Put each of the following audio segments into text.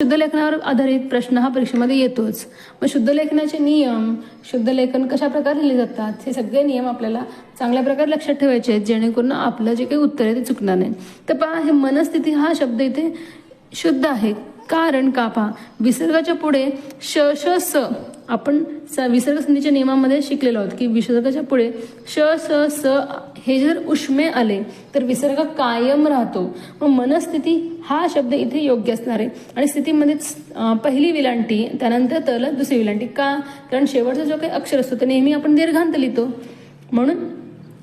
शुद्ध लेखनावर आधारित प्रश्न हा परीक्षेमध्ये येतोच. मग शुद्ध लेखनाचे नियम शुद्ध लेखन कशा प्रकारे लिहिले जातात हे सगळे नियम आपल्याला चांगल्या प्रकारे लक्षात ठेवायचे आहेत जेणेकरून आपलं जे काही उत्तर आहे ते चुकणार नाही. तर पहा हे मनस्थिती हा शब्द इथे शुद्ध आहे. कारण का पहा विसर्गाच्या पुढे श श स. आपण स विसर्ग संधीच्या नियमामध्ये शिकलेलो आहोत की विसर्गाच्या पुढे श स स हे जर उष्मे आले तर विसर्ग कायम राहतो. मग मनस्थिती हा शब्द इथे योग्य असणार आहे. आणि स्थितीमध्येच पहिली विलांटी त्यानंतर तल दुसरी विलांटी. का? कारण शेवटचा जो काही अक्षर असतो तर नेहमी आपण दीर्घांत लिहितो. म्हणून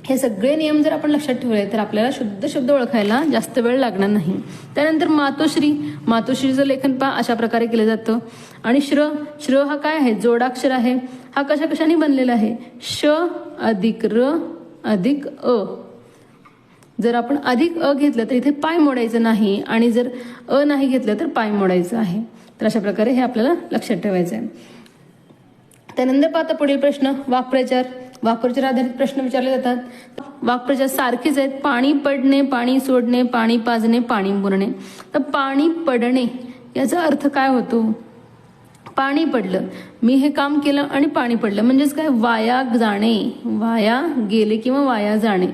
हे सगळे नियम जर आपण लक्षात ठेवले तर आपल्याला शुद्ध शब्द ओळखायला जास्त वेळ लागणार नाही. त्यानंतर मातोश्री. मातोश्रीचं लेखन पहा अशा प्रकारे केलं जातं. आणि श्र. श्र हा काय आहे? जोडाक्षर आहे. हा कशा कशाने बनलेला आहे? श अधिक र अधिक अ. जर आपण अधिक अ घेतलं तर इथे पाय मोडायचं नाही. आणि जर अ नाही घेतलं तर पाय मोडायचं आहे. तर अशा प्रकारे हे आपल्याला लक्षात ठेवायचं आहे त्यानंतर पाहता पुढील प्रश्न वाक्प्रचार. वाक्प्रचार आधारित प्रश्न विचारले जातात वाक्प्रचार सारखेच आहेत पाणी पडणे पाणी सोडणे पाणी पाजणे पाणी मुरणे. तर पाणी पडणे याचा अर्थ काय होतो? पाणी पडलं मी हे काम केलं आणि पाणी पडलं. म्हणजेच काय? वाया जाणे वाया गेले किंवा वाया जाणे.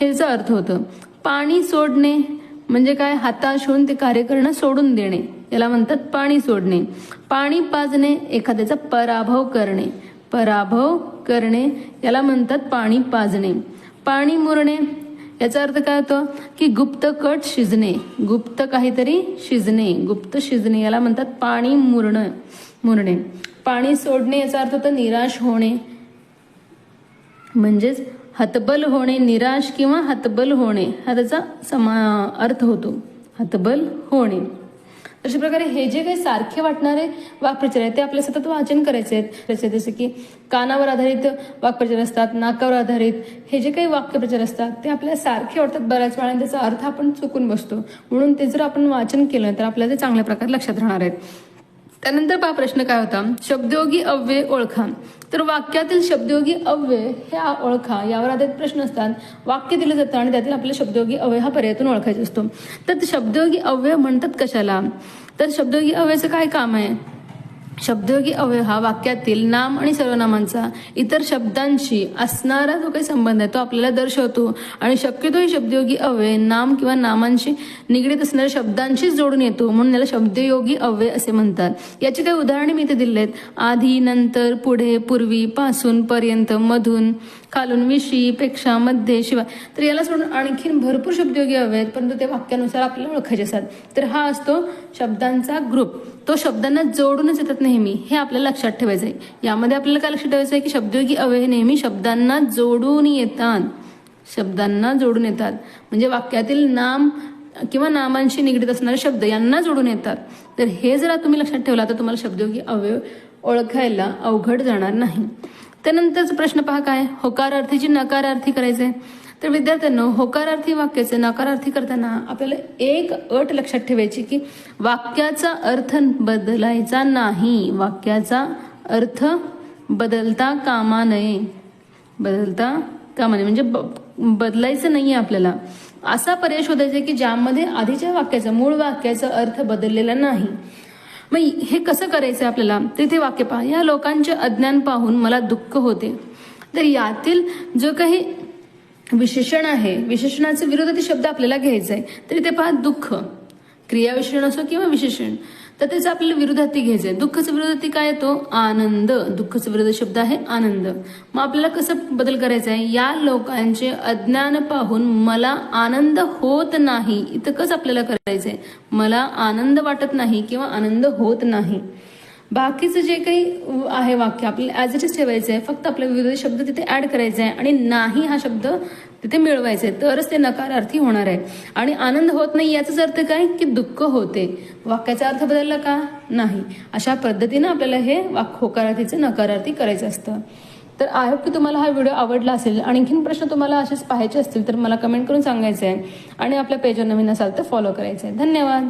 ह्याचा अर्थ होतं पाणी सोडणे म्हणजे काय? हाताश होऊन ते कार्य करणं सोडून देणे. याला म्हणतात पाणी सोडणे. पाणी पाजणे एखाद्याचा पराभव करणे. पराभव करणे याला म्हणतात पाणी पाजणे. पाणी मुरणे याचा अर्थ काय होतो? की गुप्त कट शिजणे गुप्त काहीतरी शिजणे गुप्त शिजणे याला म्हणतात पाणी मुरणं मुरणे. पाणी सोडणे याचा अर्थ होतो निराश होणे. म्हणजेच हतबल होणे निराश किंवा हतबल होणे हा त्याचा समा अर्थ होतो. हतबल होणे. अशा प्रकारे हे जे काही सारखे वाटणारे वाक्प्रचार आहेत ते आपल्या सतत वाचन करायचे आहेत. त्याचे जसे की कानावर आधारित वाक्प्रचार असतात नाकावर आधारित हे जे काही वाक्यप्रचार असतात ते आपल्याला सारखे वाटतात बऱ्याच वेळा त्याचा अर्थ आपण चुकून बसतो. म्हणून ते जर आपण वाचन केलं तर आपल्याला ते चांगल्या प्रकारे लक्षात राहणार आहेत. त्यानंतर पहा प्रश्न काय होता. शब्दयोगी अव्यय ओळखा. तर वाक्यातील शब्दयोगी अव्यय ह्या ओळखा यावर आधारित प्रश्न असतात. वाक्य दिलं जातं आणि त्यातील आपल्याला शब्दयोगी अव्यय हा पर्यायातून ओळखायचा असतो. तर शब्दयोगी अव्यय म्हणतात कशाला? तर शब्दयोगी अव्ययाचं काय काम आहे? शब्दयोगी अवयव हा वाक्यातील नाम आणि सर्वनामांचा इतर शब्दांशी असणारा जो काही संबंध आहे तो आपल्याला दर्शवतो. आणि शक्यतो शब्दयोगी अवय नाम किंवा नामांशी निगडीत असणाऱ्या शब्दांशीच जोडून येतो म्हणून याला शब्दयोगी अव्यय असे म्हणतात. याची काही उदाहरणे मी इथे दिली आहेत. आधी नंतर पुढे पूर्वी पासून पर्यंत मधून खालून विशी पेक्षा मध्ये शिवाय. तर याला सोडून आणखीन भरपूर शब्दयोगी अव्यय आहेत परंतु ते वाक्यानुसार आपल्याला ओळखायचे असतात. तर हा असतो शब्दांचा ग्रुप तो शब्दांना जोडूनच येतात नेहमी हे आपल्याला लक्षात ठेवायचं आहे. यामध्ये आपल्याला काय लक्षात ठेवायचं आहे की शब्दयोगी अव्यय नेहमी शब्दांना जोडून येतात. शब्दांना जोडून येतात. म्हणजे वाक्यातील नाम किंवा नामांशी निगडीत असणारे शब्द यांना जोडून येतात. तर हे जर तुम्ही लक्षात ठेवला तर तुम्हाला शब्दयोगी अवयव ओळखायला अवघड जाणार नाही. त्यानंतरचा प्रश्न पहा काय? होकारार्थीची नकारार्थी करायचे तर विद्यार्थ्यांनो होकारार्थी वाक्याचे नकारार्थी करताना आपल्याला एक अट लक्षात ठेवायची की वाक्याचा अर्थ बदलायचा नाही. वाक्याचा अर्थ बदलता कामा नये. बदलता कामा नये. म्हणजे ब- बदलायचं आहे आपल्याला. असा पर्याय शोधायचा की ज्यामध्ये आधीच्या वाक्याचा मूळ वाक्याचा अर्थ बदललेला नाही. मग हे कसं करायचं आपल्याला? तिथे वाक्य पहा. या लोकांचे अज्ञान पाहून मला दुःख होते. तर यातील जो काही विशेषण आहे. विशेषणाचे विरोधाती शब्द आपल्याला घ्यायचा आहे. तर इथे पहा दुःख. क्रियाविशेषण असो किंवा विशेषण तर त्याचं आपल्याला विरोधार्थी घ्यायचं आहे दुःखाचा विरोधार्थी काय येतो? आनंद. दुःखाचा विरोध शब्द आहे आनंद. मग आपल्याला कसं बदल करायचा आहे? या लोकांचे अज्ञान पाहून मला आनंद होत नाही. इतकंच आपल्याला करायचं आहे मला आनंद वाटत नाही किंवा आनंद होत नाही. बाकीचं जे काही आहे वाक्य आपल्याला ॲज इट इज ठेवायचं आहे फक्त आपल्या विरोधी शब्द तिथे ऍड करायचा आहे आणि नाही हा शब्द तिथे मिळवायचा आहे तरच ते नकारार्थी होणार आहे. आणि आनंद होत नाही याचाच अर्थ काय? की दुःख होते. वाक्याचा अर्थ बदलला का? नाही. अशा पद्धतीनं आपल्याला हे वाक होकारार्थीचं नकारार्थी करायचं असतं. तर आय होप की तुम्हाला हा व्हिडिओ आवडला असेल. आणखीन प्रश्न तुम्हाला असेच पाहायचे असतील तर मला कमेंट करून सांगायचं आहे आणि आपल्या पेजवर नवीन असाल तर फॉलो करायचं आहे धन्यवाद.